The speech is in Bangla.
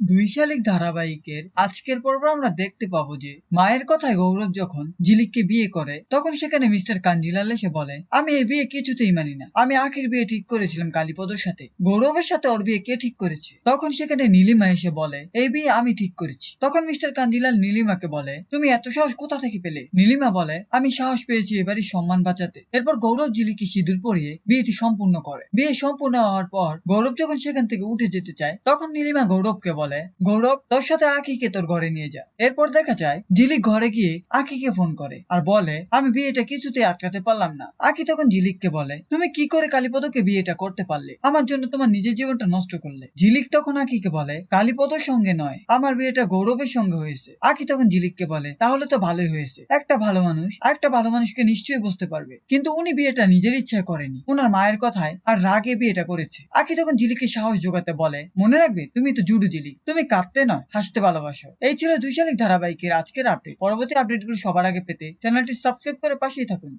দুই শালিক ধারাবাহিকের আজকের পর্ব আমরা দেখতে পাবো যে মায়ের কথায় গৌরব যখন ঝিলিককে বিয়ে করে, তখন সেখানে মিস্টার কাঞ্জিলাল এসে বলে, আমি এই বিয়ে কিছুতেই মানি না। আমি আখির বিয়ে ঠিক করেছিলাম কালীপদর সাথে। গৌরবের সাথে ওর বিয়ে কে ঠিক করেছে? তখন সেখানে নীলিমা এসে বলে, এই বিয়ে আমি ঠিক করেছি। তখন মিস্টার কাঞ্জিলাল নীলিমাকে বলে, তুমি এত সাহস কোথা থেকে পেলে? নীলিমা বলে, আমি সাহস পেয়েছি এবারই সম্মান বাঁচাতে। এরপর গৌরব ঝিলিকে সিঁদুর পরিয়ে বিয়েটি সম্পূর্ণ করে। বিয়ে সম্পূর্ণ হওয়ার পর গৌরব যখন সেখান থেকে উঠে যেতে চায়, তখন নীলিমা গৌরবকে বলে গৌরব, তোর সাথে আখিকে তোর ঘরে নিয়ে যা। এরপর দেখা যায় ঝিলিক ঘরে গিয়ে আখিকে ফোন করে আর বলে, আমি বিয়েটা কিছুতেই আটকাতে পারলাম না। আখি তখন ঝিলিককে বলে, তুমি কি করে কালীপদকে বিয়েটা করতে পারলে? আমার জন্য তোমার নিজের জীবনটা নষ্ট করলে। ঝিলিক তখন আখিকে বলে, কালীপদর সঙ্গে নয়, আমার বিয়েটা গৌরবের সঙ্গে হয়েছে। আখি তখন ঝিলিককে বলে, তাহলে তো ভালোই হয়েছে। একটা ভালো মানুষ, একটা ভালো মানুষকে নিশ্চয়ই বুঝতে পারবে। কিন্তু উনি বিয়েটা নিজের ইচ্ছায় করেনি। উনার মায়ের কথায় আর রাগে বিয়েটা করেছে। আকি তখন ঝিলিককে সাহস জোগাতে বলে, মনে রাখবে? তুমি তো জুডু ঝিলিক তুমি কাঁদতে নয়, হাসতে ভালোবাসো। এই ছিল দুই শালিক ধারাবাহিকের আজকের আপডেট পরবর্তী আপডেটগুলো সবার আগে পেতে চ্যানেলটি সাবস্ক্রাইব করে পাশেই থাকুন।